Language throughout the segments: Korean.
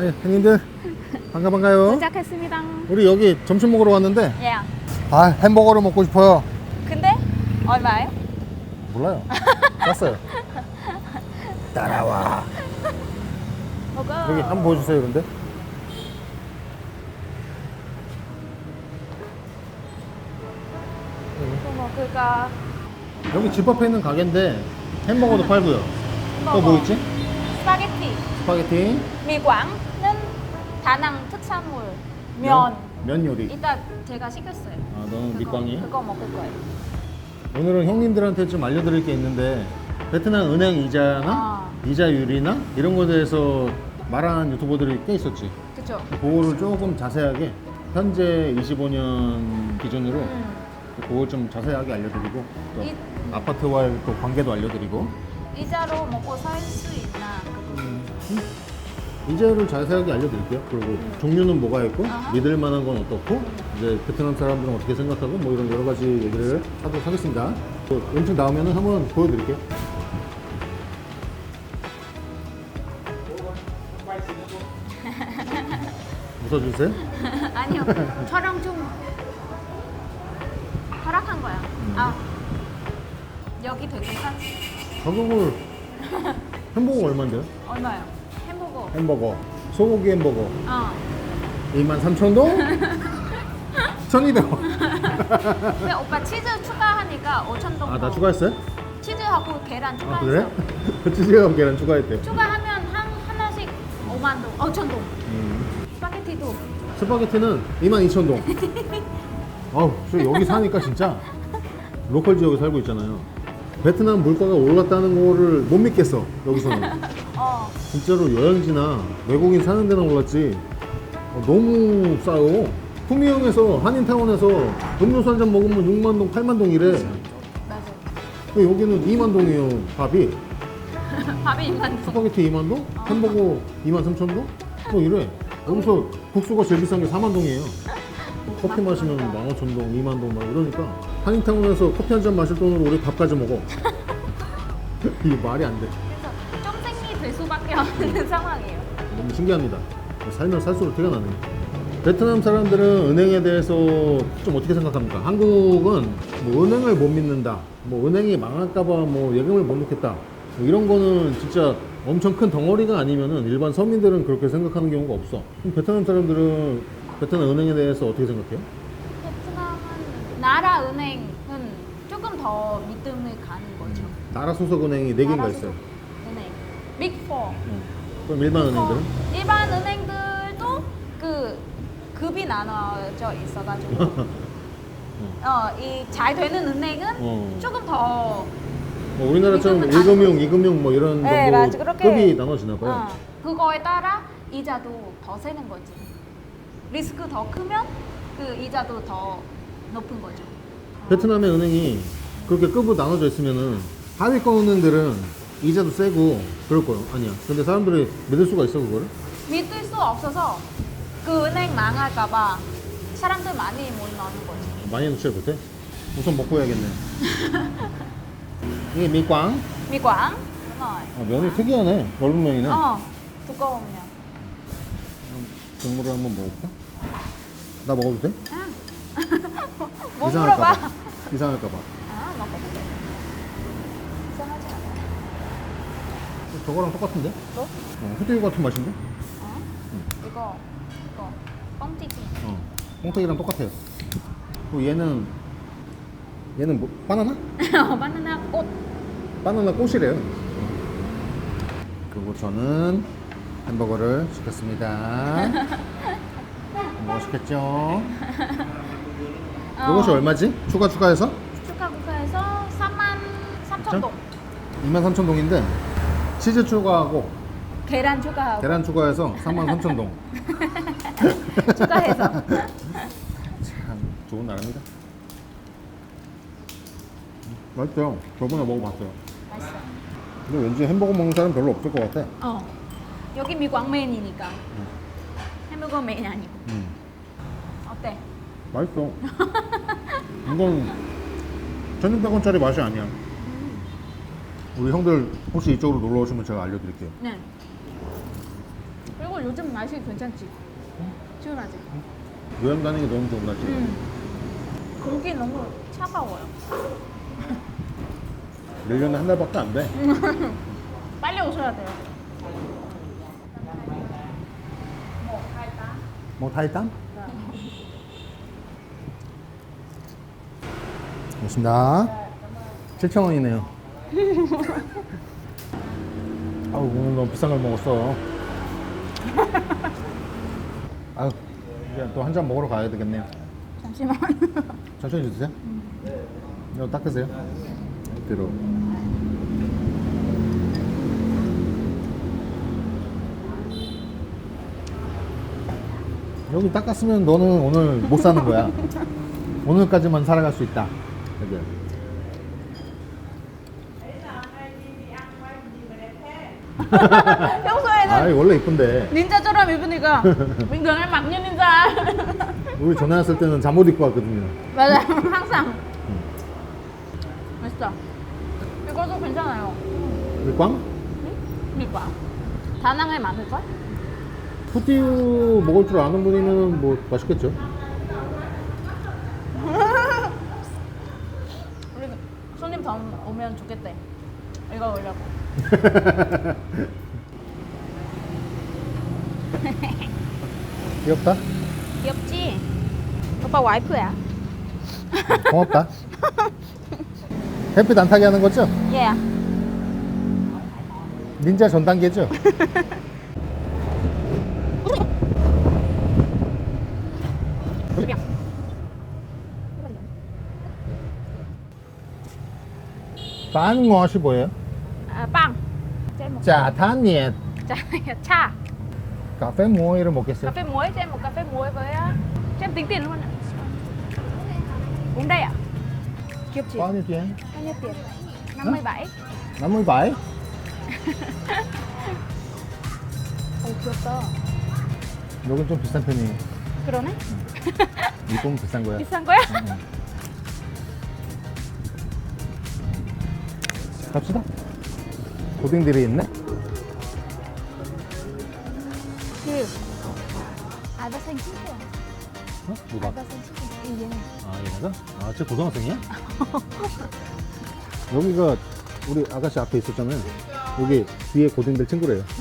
아니, 형님들 반가 반가요. 도착했습니다. 우리 여기 점심 먹으러 왔는데 예. 아 햄버거를 먹고 싶어요. 근데 얼마예요? 몰라요. 샀어요. 따라와. 먹어. 여기 한번 보여주세요. 근데 또 먹을까? 여기 집 앞에 있는 가게인데 햄버거도 팔고요. 또뭐 있지? 스파게티. 스파게티, 미광은 다낭 특산물. 면. 면 요리. 이따 제가 시켰어요. 아 너는 그거, 밑광이. 그거 먹을 거예요. 오늘은 형님들한테 좀 알려드릴 게 있는데 베트남 은행 이자나 아. 이자율이나 이런 거에 대해서 말하는 유튜버들이 꽤 있었지. 그쵸? 그거를 조금 자세하게 현재 25년 기준으로 음. 그걸 좀 자세하게 알려드리고 또 이- 아파트와의 또 관계도 알려드리고 이자로 먹고 살 수 있나? 그거. 이자율을 자세하게 알려드릴게요. 그리고 종류는 뭐가 있고. 믿을 만한 건 어떻고 이제 베트남 사람들은 어떻게 생각하고 뭐 이런 여러 가지 얘기를 하도록 하겠습니다. 또 음식 나오면은 한번 보여드릴게요. 웃어주세요. 아니요. 촬영 중 허락한 거야. 아. 여기 되게 싼 가격을 햄버거 얼마인데요? 얼마요? 햄버거. 소고기 햄버거 어. 23,000동 1,200원 근데 오빠 치즈 추가하니까 5천 동. 아 나 추가했어요? 치즈하고 계란 아 추가했어. 그래? 치즈하고 계란 추가했대요 추가하면 한 하나씩 5만 동, 5천 동. 음. 스파게티도 스파게티는 22,000동 아우 저 여기 사니까 진짜 로컬 지역에 살고 있잖아요 베트남 물가가 올랐다는 거를 못 믿겠어 여기서는 어. 진짜로 여행지나 외국인 사는 데는 올랐지. 어, 너무 싸요. 구미역에서 한인타운에서 음료수 한 잔 먹으면 6만동 8만동 이래. 맞아. 여기는 2만동이에요 밥이. 밥이 2만 동. 스파게티 2만동? 햄버거 2만 3천동? 뭐 이래. 여기서 국수가 제일 비싼 게 4만동이에요. 커피 마시면 15,000동 2만동 막 이러니까 한인타운에서 커피 한 잔 마실 돈으로 우리 밥까지 먹어. 이게 말이 안돼 될 수밖에 없는 상황이에요. 너무 신기합니다. 살면 살수록 티가 나네. 베트남 사람들은 은행에 대해서 좀 어떻게 생각합니까? 한국은 뭐 은행을 못 믿는다, 뭐 은행이 망할까봐 뭐 예금을 못 넣겠다, 뭐 이런 거는 진짜 엄청 큰 덩어리가 아니면은 일반 서민들은 그렇게 생각하는 경우가 없어. 그럼 베트남 사람들은 베트남 은행에 대해서 어떻게 생각해요? 베트남은 나라 은행은 조금 더 믿음을 가는 거죠. 나라 소속 은행이 네 개인가 나라 있어요. 소속. 빅4. 어. 그럼 일반 은행들은? 일반 은행들도 그 급이 나눠져 있어가지고 어, 이 잘 되는 은행은 어. 조금 더 뭐 우리나라처럼 다 1금융, 2금융 뭐 이런 네, 정도 맞아. 그렇게- 급이 나눠지나 봐요. 어, 그거에 따라 이자도 더 세는 거지. 리스크 더 크면 그 이자도 더 높은 거죠. 베트남의 은행이 그렇게 급으로 나눠져 있으면은 하위 권 은행들은 이자도 세고 그럴 거요. 아니야. 근데 사람들이 믿을 수가 있어 그거를? 믿을 수 없어서 그 은행 망할까봐 사람들 많이 못 넣는 거지. 많이 넣지 못해? 우선 먹고 해야겠네. 이게 미꽝. 미광? 아, 면이 특이하네. 넓은 면이네. 어, 두꺼운 면. 국물을 한번 먹어볼까? 나 먹어도 돼? 못 물어봐. 이상할까봐. 아. 이상하지 않아. 저거랑 똑같은데? 또? 어, 후대유 같은 맛인데? 어? 이거, 이거, 뻥튀기. 어. 뽕떡이랑 똑같아요. 그리고 얘는 얘는 뭐 바나나? 바나나 꽃. 바나나 꽃이래요. 그리고 저는 햄버거를 시켰습니다. 멋있겠죠? 어, 이것이 얼마지? 추가 추가해서? 축하 국가에서 3만 3천 동. 23,000동인데 치즈 추가하고 계란 추가하고. 계란 추가해서 33,000동. 추가해서. 참 좋은 나라입니다. 맛있죠? 저번에 먹어봤어요. 맛있어. 근데 왠지 햄버거 먹는 사람 별로 없을 것 같아. 어. 여기 미광맨이니까. 햄버거 맨 아니고. 음. 어때? 맛있어. 이건 1,600원짜리 맛이 아니야. 우리 형들 혹시 이쪽으로 놀러 오시면 제가 알려드릴게요. 네. 그리고 요즘 날씨 괜찮지? 시원하지? 여행 다니기 너무 좋은 날씨. 응. 거기 너무 차가워요. 1년에 한 달밖에 안 돼. 빨리 오셔야 돼요. 뭐 타이탄? 고맙습니다. 7,000원이네요. 아우, 오늘 너무 비싼 걸 먹었어. 아유, 이제 또 한 잔 먹으러 가야 되겠네요. 잠시만. 천천히 드세요. 이거 닦으세요. 이대로. 여기 닦았으면 너는 오늘 못 사는 거야. 오늘까지만 살아갈 수 있다. 여기. 평소에는 아이 원래 이쁜데 닌자처럼 입으니까 민경을 막년 닌자. 우리 전에 왔을 때는 잠옷 입고 왔거든요. 맞아 요. 항상. 맛있어. 이것도 괜찮아요. 꽝? 밀과. 다낭에 많을걸? 푸띠우 먹을 줄 아는 분이면 뭐 맛있겠죠. 우리 손님 더 오면 좋겠대. 이거 올려고. 귀엽다. 귀엽지? 오빠 와이프야. 고맙다. 햇빛 안 타게 하는 거죠? 얘야. 닌자 전 단계죠? 빵 무엇이 보여요? 아, 빵. 제일 먹. 자, 단니에 자, 차. 카페 무엇이를 먹겠어요? Cà phê muối cho em một cà phê muối với uh, cho em tính tiền luôn ạ. Uống đây ạ. Kiếp chị. bao nhiêu tiền? Bao nhiêu tiền? 57. 57? 오, 귀엽다. 여긴 좀 비싼 편이에요. 그러네? 이건 비싼 거야. 비싼 거야? 갑시다. 고딩들이 있네. 그 알바생 친구야. 어? 누가? 알바생 친구. 이게. 아, 얘네가? 아, 쟤 고등학생이야? 여기가 우리 아가씨 앞에 있었잖아요. 여기 뒤에 고딩들 친구래요.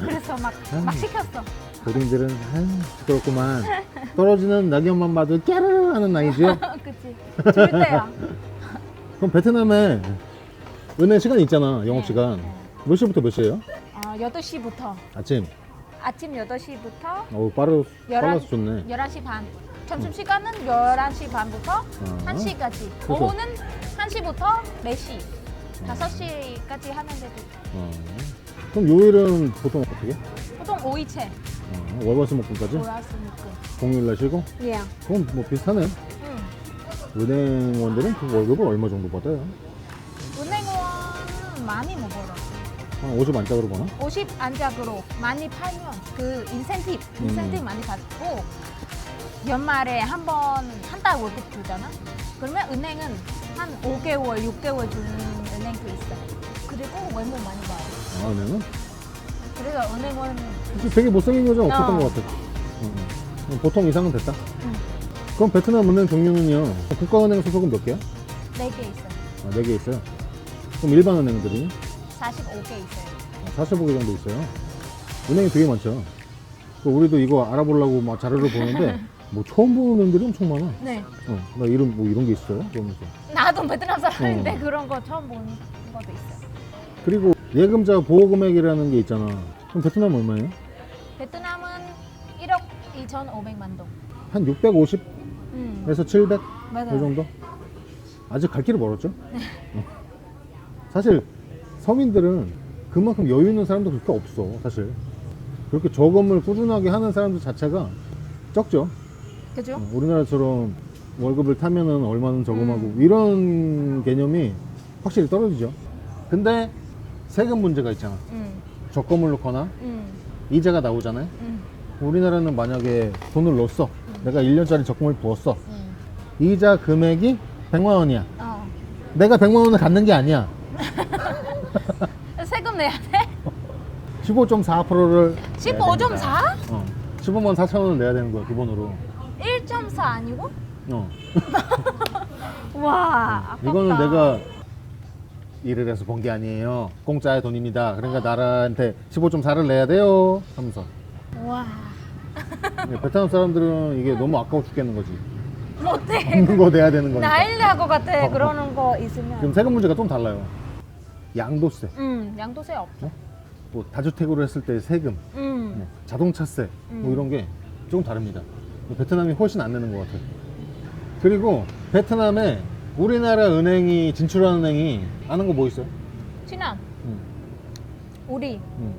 그래서 막, 막 시켰어. 고딩들은 아유, 시끄럽구만. 떨어지는 낙엽만 봐도 깨르르 하는 나이죠? 그치. 좋을 때야. 그럼 베트남에 은행 시간 있잖아, 영업시간. 네. 몇 시부터 몇 시예요? 어, 8시부터. 아침. 아침 8시부터 어우, 빠르, 빨라서 좋네. 11시 반. 점심시간은 11시 반부터 어. 1시까지. 그래서? 오후는 1시부터 4시. 5시까지 하는데도 어. 그럼 요일은 보통 어떻게? 보통 5일째 어, 월화수목금까지? 모았으니까. 공휴일날 쉬고? 예. 그럼 뭐 비슷하네. 응. 은행원들은 그 월급을 얼마 정도 받아요? 많이 못 벌어. 한 50 안짝으로 보나? 50 안짝으로 많이 팔면 그 인센티브, 음. 인센티브 많이 받고 연말에 한 번 한 달 월급 주잖아. 그러면 은행은 한 5개월, 6개월 주는 은행도 있어. 그리고 외모 많이 봐요. 아, 은행은? 그래서 은행원 되게 못생긴 여자 없었던 어. 것 같아. 응, 응. 보통 이상은 됐다. 응. 그럼 베트남 은행 종류는요, 국가은행 소속은 몇 개야? 4개 있어요. 아, 4개 있어요. 그럼 일반 은행들이 45개 있어요. 45개 정도 있어요. 은행이 되게 많죠. 그 우리도 이거 알아보려고 막 자료를 보는데, 뭐 처음 보는 은행들이 엄청 많아. 네. 어, 나 이름, 뭐 이런 게 있어요? 그러면서. 나도 베트남 사람인데 어. 그런 거 처음 보는 것도 있어요. 그리고 예금자 보호금액이라는 게 있잖아. 그럼 베트남 얼마예요? 베트남은 1억 2,500만 동. 한 650에서 음. 700? 맞아요. 이 정도? 아직 갈 길이 멀었죠? 어. 사실 서민들은 그만큼 여유 있는 사람도 그렇게 없어, 사실. 그렇게 저금을 꾸준하게 하는 사람들 자체가 적죠. 그죠? 어, 우리나라처럼 월급을 타면은 얼마는 저금하고 음. 이런 개념이 확실히 떨어지죠. 근데 세금 문제가 있잖아. 음. 적금을 넣거나 음. 이자가 나오잖아요. 음. 우리나라는 만약에 돈을 넣었어. 내가 1년짜리 적금을 부었어. 음. 이자 금액이 100만 원이야. 어. 내가 100만 원을 갖는 게 아니야. 세금 내야 돼? 15.4%를 15.4? 어. 15만 4천 원을 내야 되는 거야 기본으로. 1.4 아니고? 어. 와, 아깝다. 이거는 내가 일을 해서 번 게 아니에요. 공짜의 돈입니다. 그러니까 나라한테 15.4를 내야 돼요. 하면서. 와, 근데 베트남 사람들은 이게 너무 아까워 죽겠는 거지. 못해. 없는 거 내야 되는 거니까. 난리 날것 같아. 어. 그러는 거 있으면. 지금 세금 문제가 좀 달라요. 양도세, 음, 양도세 없어. 뭐 다주택으로 했을 때 세금, 음, 뭐 자동차세, 뭐 음. 이런 게 조금 다릅니다. 베트남이 훨씬 안 내는 것 같아요. 그리고 베트남에 우리나라 은행이 진출하는 은행이 아는 거 뭐 있어요? 친한 음, 우리 음.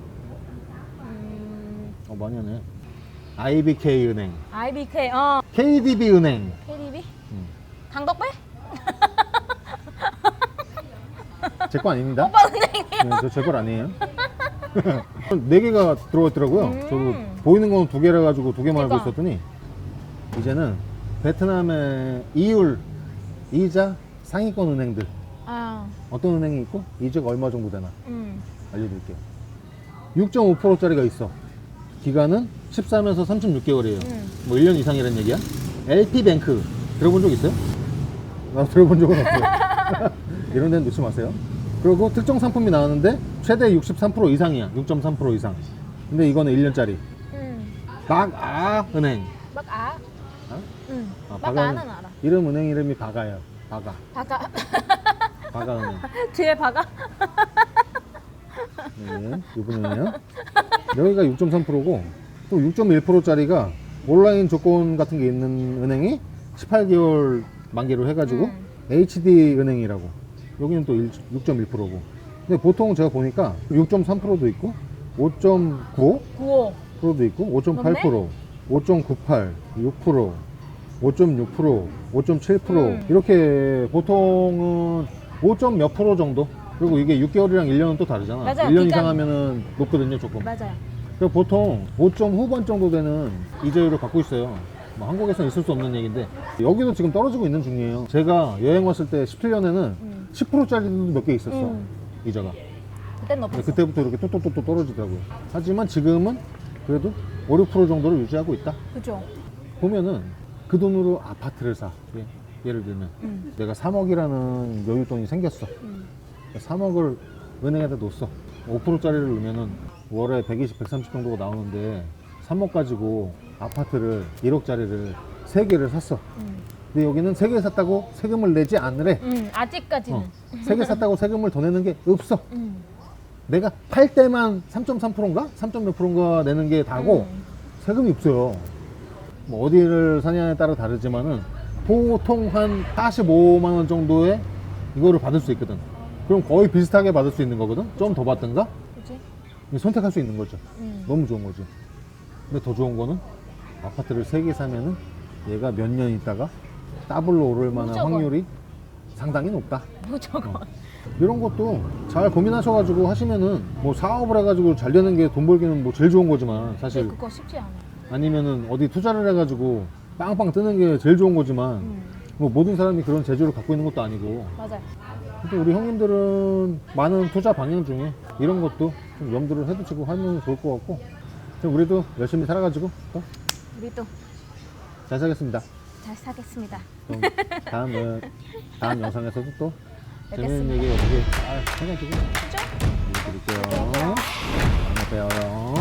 음, 어, 많이 하네. IBK 은행, IBK, 어, KDB 은행. KDB, 음. 강덕배? 제 거 아닙니다. 오빠 은행이야. 네, 저 제 거 아니에요. 네 개가 들어가 있더라고요. 음. 저도 보이는 건 두 개라 가지고 두 개만 알고. 있었더니 이제는 베트남의 이율, 이자 상위권 은행들 아, 어떤 은행이 있고 이자가 얼마 정도 되나 음, 알려드릴게요. 6.5%짜리가 있어. 기간은 14면서 36개월이에요. 음. 뭐 1년 이상이라는 얘기야? LP뱅크 들어본 적 있어요? 나 들어본 적은 없어요. 이런 데는 놓지 마세요. 그리고 특정 상품이 나왔는데 최대 63% 이상이야. 6.3% 이상. 근데 이거는 1년짜리. 음. 박아 은행. Bắc Á. 어? 응. 아, 박아는- Á는 알아. 이름 은행 이름이 바가야. 바가. 바가. 바가 은행. 뒤에 바가. 네, 이분은요. 여기가 6.3%고 또 6.1%짜리가 온라인 조건 같은 게 있는 은행이 18개월 만기로 해가지고 음. HD 은행이라고. 여기는 또 6.1%고. 근데 보통 제가 보니까 6.3%도 있고 5.95%도 95. 있고 5.8%, 5.98, 6%, 5.6%, 5.7% 음. 이렇게 보통은 5. 몇 프로 정도. 그리고 이게 6개월이랑 1년은 또 다르잖아. 맞아요. 1년 기간- 이상 하면은 높거든요, 조금. 맞아요. 그래서 보통 5점 후반 정도 되는 이자율을 갖고 있어요. 뭐 한국에서는 있을 수 없는 얘기인데 여기도 지금 떨어지고 있는 중이에요. 제가 여행 왔을 때 17년에는 음. 10%짜리도 몇 개 있었어. 음. 이자가. 그땐 근데 높았어. 그때부터 이렇게 또또또또 떨어지더라고요. 하지만 지금은 그래도 5, 6% 정도를 유지하고 있다. 그죠? 보면은 그 돈으로 아파트를 사. 예, 예를 들면 음. 내가 3억이라는 여윳돈이 생겼어. 음. 3억을 은행에다 넣었어. 5%짜리를 넣으면은 월에 120, 130 정도가 나오는데 3억 가지고 아파트를 1억짜리를 3개를 샀어. 음. 근데 여기는 3개 샀다고 세금을 내지 않으래. 음. 아직까지는. 어. 3개 샀다고 세금을 더 내는 게 없어. 음. 내가 팔 때만 3.3%인가? 3.몇 프로인가 내는 게 다고 음. 세금이 없어요. 뭐 어디를 사냐에 따라 다르지만은 보통 한 45만 원 정도의 이거를 받을 수 있거든. 그럼 거의 비슷하게 받을 수 있는 거거든. 좀 더 받든가 그지? 선택할 수 있는 거죠. 음. 너무 좋은 거지. 근데 더 좋은 거는 아파트를 3개 사면은 얘가 몇 년 있다가 더블로 오를 만한 무조건. 확률이 상당히 높다. 무조건. 어. 이런 것도 잘 고민하셔가지고 하시면은 뭐 사업을 해가지고 잘 되는 게 돈 벌기는 뭐 제일 좋은 거지만 근데 사실 그거 쉽지 않아. 아니면은 어디 투자를 해가지고 빵빵 뜨는 게 제일 좋은 거지만 음. 뭐 모든 사람이 그런 재주를 갖고 있는 것도 아니고 맞아요. 또 우리 형님들은 많은 투자 방향 중에 이런 것도 좀 염두를 해두시고 하면 좋을 것 같고 좀 우리도 열심히 살아가지고 또잘 우리도 살겠습니다. 잘 사겠습니다. 좀 다음 다음 영상에서도 또 재밌는. 얘기 어떻게 잘 해가지고 그죠? 드릴게요. 봬요.